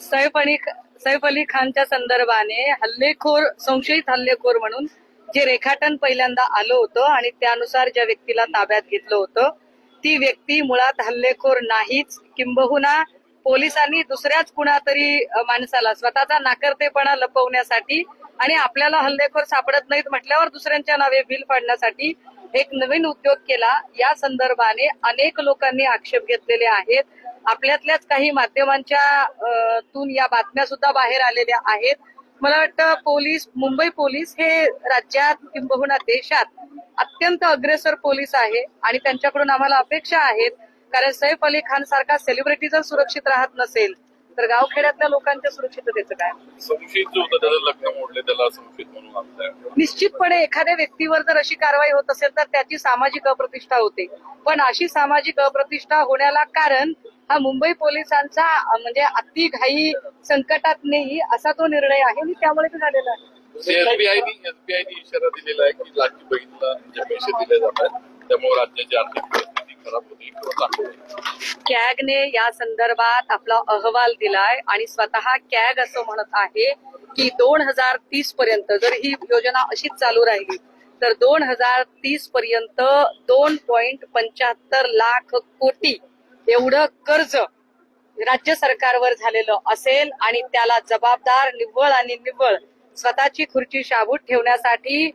सैफ अली सैफ अली खानच्या संदर्भाने हल्लेखोर संशयित हल्लेखोर म्हणून जे रेखाटन पहिल्यांदा आलं होतं आणि त्यानुसार ज्या व्यक्तीला ताब्यात घेतलं होतं ती व्यक्ती मुळात हल्लेखोर नाहीच. किंबहुना पोलिसांनी दुसऱ्याच कुणातरी माणसाला स्वतःचा नाकर्तेपणा लपवण्यासाठी आणि आपल्याला हल्लेखोर सापडत नाहीत म्हटल्यावर दुसऱ्यांच्या नावे बिल फाडण्यासाठी एक नवीन उद्योग केला. या संदर्भाने अनेक लोकांनी आक्षेप घेतलेले आहेत. आपल्यातल्याच काही माध्यमांच्या तून या बातम्या सुद्धा बाहेर आलेल्या आहेत. मला वाटतं पोलीस मुंबई पोलीस हे राज्यात किंबहुना देशात अत्यंत अग्रेसर पोलीस आहे आणि त्यांच्याकडून आम्हाला अपेक्षा आहेत. कारण सैफ अली खान सारखा सेलिब्रिटी जर सुरक्षित राहत नसेल तर गावखेड्यातल्या लोकांच्या सुरक्षिततेचं काय? निश्चितपणे एखाद्या व्यक्तीवर जर अशी कारवाई होत असेल तर त्याची सामाजिक अप्रतिष्ठा होते. पण अशी सामाजिक अप्रतिष्ठा होण्याला कारण हा मुंबई पोलिसांचा म्हणजे अति घाई संकटात नेई असा तो निर्णय आहे आणि त्यामुळे ते झालेला आहे. एसबीआयनी एसबीआयनी इशारा दिलेला आहे की लाडकी बहिणीला जे पैसे दिले जातात त्यामुळे राज्याची आर्थिक परिस्थिती खराब होते किंवा चांगली होते. कॅगने या संदर्भात आपला अहवाल दिलाय आणि स्वतः कॅग असं म्हणत आहे की दोन हजार तीस पर्यंत जर ही योजना अशीच चालू राहिली तर दोन हजार तीस पर्यंत दोन पॉइंट पंच्याहत्तर लाख कोटी एवढं कर्ज राज्य सरकारवर झालेलं असेल आणि त्याला जबाबदार निव्वळ आणि निव्वळ स्वतःची खुर्ची शाबूत ठेवण्यासाठी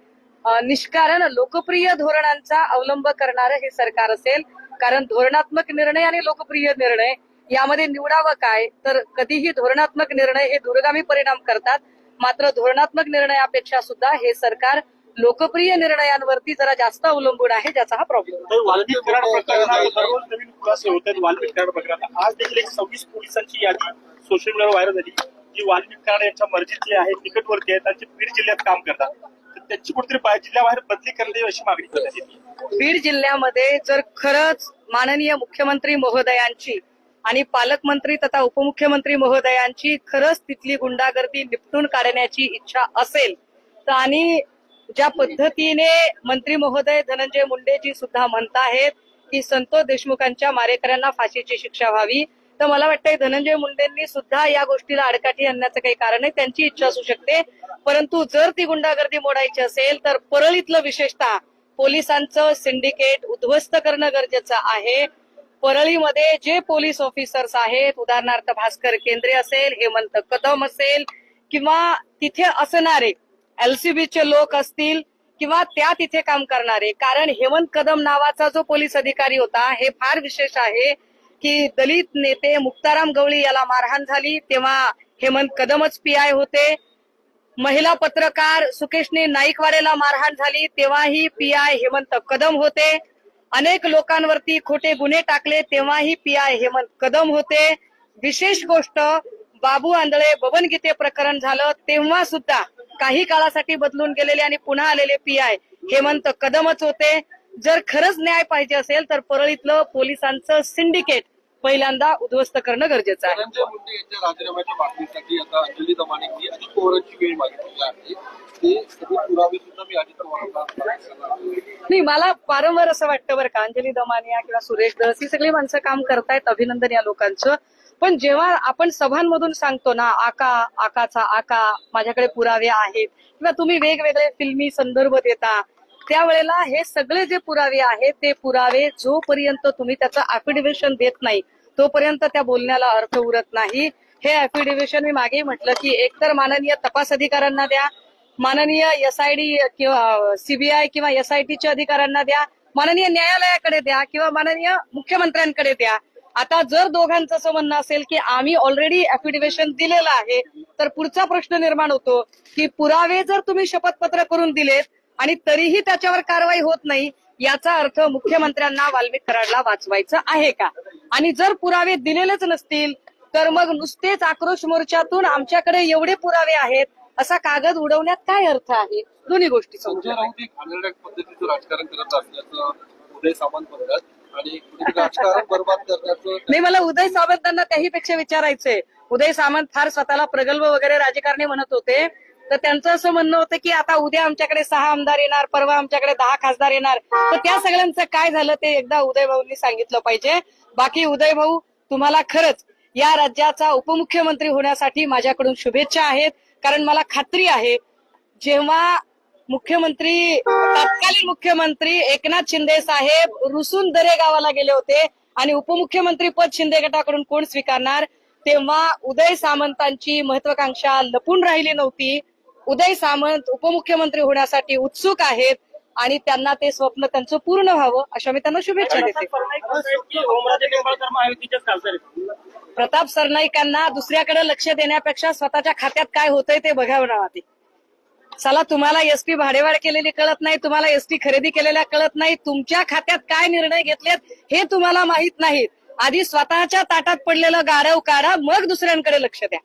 निष्कारण लोकप्रिय धोरणांचा अवलंब करणारं हे सरकार असेल. कारण धोरणात्मक निर्णय आणि लोकप्रिय निर्णय यामध्ये निवडावं काय? तर कधीही धोरणात्मक निर्णय हे दूरगामी परिणाम करतात. मात्र धोरणात्मक निर्णयापेक्षा सुद्धा हे सरकार लोकप्रिय निर्णयांवरती जरा जास्त अवलंबून आहे ज्याचा हा प्रॉब्लेम आज देखील एक सव्वीस पोलिसांची यादी सोशल मीडियावर व्हायरल झाली. जी वाल्मिक कराड यांच्या मर्जीतली आहे निकटवर्ती आहेत आणि ते बीड जिल्ह्यात काम करतात. त्यांची कुठेतरी बाहेर जिल्ह्याबाहेर बदली करण्यात यावी अशी मागणी करण्यात येते. बीड जिल्ह्यामध्ये जर खरंच माननीय मुख्यमंत्री महोदयांची आणि पालकमंत्री तथा उपमुख्यमंत्री महोदयांची खरंच तिथली गुंडागर्दी निपटून काढण्याची इच्छा असेल तर आणि ज्या पद्धतीने मंत्री महोदय धनंजय मुंडेजी सुद्धा म्हणताहेत की संतोष देशमुखांच्या मारेकऱ्यांना फाशीची शिक्षा व्हावी तर मला वाटतंय धनंजय मुंडेंनी सुद्धा या गोष्टीला आडकाठी आणण्याचं काही कारण आहे त्यांची इच्छा असू शकते. परंतु जर ती गुंडागर्दी मोडायची असेल तर परळीतलं विशेषतः पोलिसांचं सिंडिकेट उद्ध्वस्त करणं गरजेचं आहे. परळीमध्ये जे पोलीस ऑफिसर्स आहेत उदाहरणार्थ भास्कर केंद्रे असेल हेमंत कदम असेल किंवा तिथे असणारे एलसीबीचे लोक असतील किंवा त्या तिथे काम करणारे. कारण हेमंत कदम नावाचा जो पोलीस अधिकारी होता हे फार विशेष आहे की दलित नेते मुक्ताराम गवळी याला मारहाण झाली. तेव्हा हेमंत कदमच पी आय होते. महिला पत्रकार सुकेशने नाईकवाडेला मारहाण झाली. तेव्हाही पी आय हेमंत कदम होते. अनेक लोकांवरती खोटे गुन्हे टाकले. तेव्हाही पी आय हेमंत कदम होते. विशेष गोष्ट बाबू आंधळे बबन गीते प्रकरण झालं. तेव्हा सुद्धा काही काळासाठी बदलून गेलेले आणि पुन्हा आलेले पी आय हेमंत कदमच होते. जर खरंच न्याय पाहिजे असेल तर परळीतलं पोलिसांचं सिंडिकेट पहिल्यांदा उद्ध्वस्त करणं गरजेचं आहे. नाही मला वारंवार असं वाटतं बरं का अंजली दमानिया किंवा सुरेश दस ही सगळी माणसं काम करतायत अभिनंदन या लोकांचं. पण जेव्हा आपण सभांमधून सांगतो ना आका आकाचा आका माझ्याकडे पुरावे आहेत किंवा तुम्ही वेगवेगळे फिल्मी संदर्भ देता त्यावेळेला हे सगळे जे पुरावे आहेत ते पुरावे जोपर्यंत तुम्ही त्याचं अफिडेव्हिशन देत नाही तोपर्यंत त्या बोलण्याला अर्थ उरत नाही. हे अफिडेव्हिशन मी मागे म्हटलं की एकतर माननीय तपास अधिकाऱ्यांना द्या माननीय एस आयडी किंवा सीबीआय किंवा एस आय टीच्या अधिकाऱ्यांना द्या माननीय न्यायालयाकडे द्या किंवा माननीय मुख्यमंत्र्यांकडे द्या. आता जर दोघांचं असं म्हणणं असेल की आम्ही ऑलरेडी अफिडेव्हिशन दिलेलं आहे तर पुढचा प्रश्न निर्माण होतो की पुरावे जर तुम्ही शपथपत्र करून दिलेत आणि तरीही त्याच्यावर कारवाई होत नाही याचा अर्थ मुख्यमंत्र्यांना वाल्मिक कराडला वाचवायचं आहे का? आणि जर पुरावे दिलेलेच नसतील तर मग नुसतेच आक्रोश मोर्चातून आमच्याकडे एवढे पुरावे आहेत असा कागद उडवण्यात काय अर्थ आहे? दोन्ही गोष्टी संजय समजून राऊत पद्धतीचं राजकारण करत असल्याचं उदय सामंत म्हणतात आणि राजकारण बर्बाद करण्याचं नाही मला उदय सावंतांना त्याही पेक्षा विचारायचंय. उदय सामंत फार स्वतःला प्रगल्भ वगैरे राजकारणी म्हणत होते. तर त्यांचं असं म्हणणं होतं की आता उद्या आमच्याकडे सहा आमदार येणार परवा आमच्याकडे दहा खासदार येणार. तर त्या सगळ्यांचं काय झालं ते एकदा उदय भाऊंनी सांगितलं पाहिजे. बाकी उदय भाऊ तुम्हाला खरंच या राज्याचा उपमुख्यमंत्री होण्यासाठी माझ्याकडून शुभेच्छा आहेत. कारण मला खात्री आहे जेव्हा मुख्यमंत्री तत्कालीन मुख्यमंत्री एकनाथ शिंदे साहेब रुसून दरे गावाला गेले होते आणि उपमुख्यमंत्री पद शिंदे गटाकडून कोण स्वीकारणार? तेव्हा उदय सामंतांची महत्वाकांक्षा लपून राहिली नव्हती. उदय सामंत उपमुख्यमंत्री होण्यासाठी उत्सुक आहेत आणि त्यांना ते स्वप्न त्यांचं पूर्ण व्हावं अशा मी त्यांना शुभेच्छा देते. प्रताप सरनाईकांना दुसऱ्याकडे लक्ष देण्यापेक्षा स्वतःच्या खात्यात काय होतंय ते बघावं ना चला तुम्हाला एसटी भाडेवाढ केलेली कळत नाही तुम्हाला एसटी खरेदी केलेल्या कळत नाही तुमच्या खात्यात काय निर्णय घेतलेत हे तुम्हाला माहीत नाहीत आधी स्वतःच्या ताटात पडलेलं गारव काढा मग दुसऱ्यांकडे लक्ष द्या.